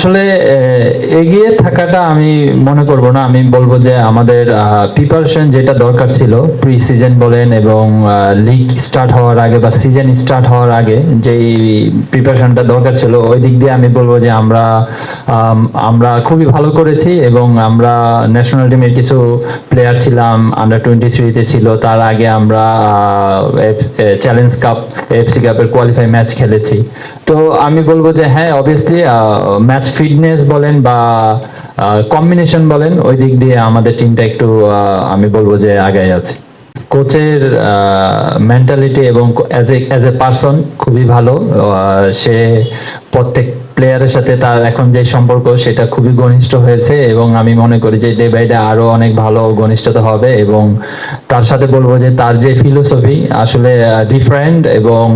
আসলে এগিয়ে থাকাটা আমি মনে করব না। আমি বলব যে আমাদের প্রিপারেশন যেটা দরকার ছিল প্রি সিজন বলেন এবং লিগ স্টার্ট হওয়ার আগে বা সিজন স্টার্ট হওয়ার আগে যেই প্রিপারেশনটা দরকার ছিল, ওই দিক দিয়ে আমি বলব যে আমরা আমরা খুবই ভালো করেছি এবং আমরা ন্যাশনাল টিমের কিছু প্লেয়ার ছিলাম আন্ডার টোয়েন্টি থ্রিতে ছিল। তার আগে আমরা চ্যালেঞ্জ কাপ এফসি কাপের কোয়ালিফাই ম্যাচ খেলেছি। তো আমি বলব যে হ্যাঁ অবভিয়াসলি ম্যাচ ফিটনেস বলেন বা কম্বিনেশন বলেন, ওই দিক দিয়ে আমাদের টিমটা একটু আমি বলব যে আগে আছে। কোচের মেন্টালিটি এবং as a as a person খুবই ভালো। সে প্রত্যেক প্লেয়ারের সাথে তার এখন যে সম্পর্ক সেটা খুবই ঘনিষ্ঠ হয়েছে এবং আমি মনে করি যে ডে বাই ডে আরও অনেক ভালো ঘনিষ্ঠতা হবে এবং তার সাথে বলব যে তার যে ফিলোসফি আসলে ডিফারেন্ট এবং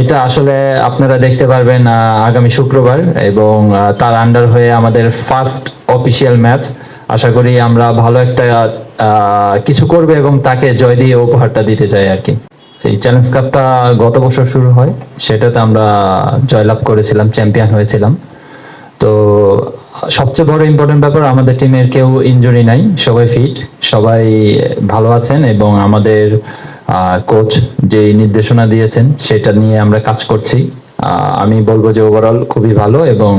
এটা আসলে আপনারা দেখতে পারবেন আগামী শুক্রবার এবং তার আন্ডার হয়ে আমাদের ফার্স্ট অফিসিয়াল ম্যাচ আশা করি আমরা ভালো একটা কিছু করবে এবং তাকে জয় দিয়ে উপহারটা দিতে চাই আর কি। এই চ্যালেঞ্জ কাপটা গত বছর শুরু হয়, সেটাতে আমরা জয়লাভ করেছিলাম চ্যাম্পিয়ন হয়েছিলাম। তো সবচেয়ে বড় ইম্পর্টেন্ট ব্যাপার, আমাদের টিমের কেউ ইনজুরি নাই, সবাই ফিট সবাই ভালো আছেন এবং আমাদের কোচ যে নির্দেশনা দিয়েছেন, সেটা নিয়ে আমরা কাজ করছি। আমি বলব যে ওভারঅল খুবই ভালো এবং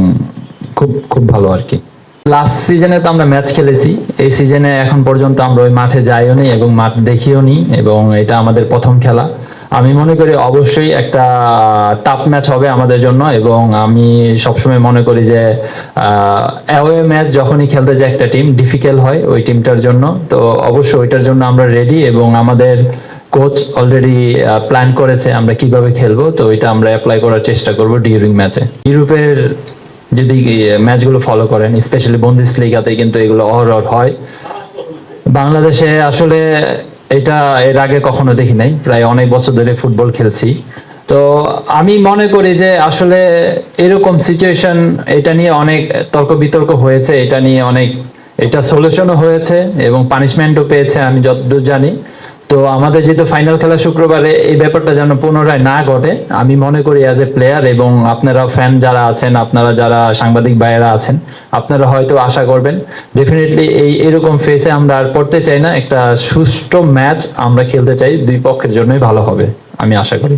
খুব খুব ভালো আর কি। লাস্ট সিজনে তো আমরা ম্যাচ খেলেছি। এই সিজনে এখন পর্যন্ত আমরা ওই মাঠে যাইও নি এবং মাঠ দেখিও নি এবং এটা আমাদের প্রথম খেলা। আমি মনে করি অবশ্যই একটা টাফ ম্যাচ হবে আমাদের জন্য এবং আমি সবসময় মনে করি যে অ্যাওয়ে ম্যাচ যখনই খেলতে যায় একটা টিম ডিফিকাল্ট হয় ওই টিমটার জন্য। তো অবশ্যই ওইটার জন্য আমরা রেডি এবং আমাদের কোচ অলরেডি প্ল্যান করেছে আমরা কীভাবে খেলব। তো এটা আমরা অ্যাপ্লাই করার চেষ্টা করব ডিউরিং ম্যাচে ইউরোপের যদি ম্যাচগুলো ফলো করেন স্পেশালি বন্দিস লিগাতে কিন্তু এগুলো অহরহ হয়। বাংলাদেশে আসলে এটা এর আগে কখনো দেখি নাই, প্রায় অনেক বছর ধরে ফুটবল খেলছি। তো আমি মনে করি যে আসলে এরকম সিচুয়েশন এটা নিয়ে অনেক তর্ক বিতর্ক হয়েছে, এটা নিয়ে অনেক, এটা সলিউশনও হয়েছে এবং পানিশমেন্টও পেয়েছে, আমি যতদূর জানি। তো আমাদের যেহেতু ফাইনাল খেলা শুক্রবারে, এই ব্যাপারটা যেন পুনরায় না ঘটে, আমি মনে করি অ্যাজ এ প্লেয়ার এবং আপনারা ফ্যান যারা আছেন, আপনারা যারা সাংবাদিক ভাইয়েরা আছেন, আপনারা হয়তো আশা করবেন ডেফিনেটলি এই এরকম ফেসে আমরা আর পড়তে চাই না, একটা সুষ্ঠু ম্যাচ আমরা খেলতে চাই, দুই পক্ষের জন্যই ভালো হবে, আমি আশা করি।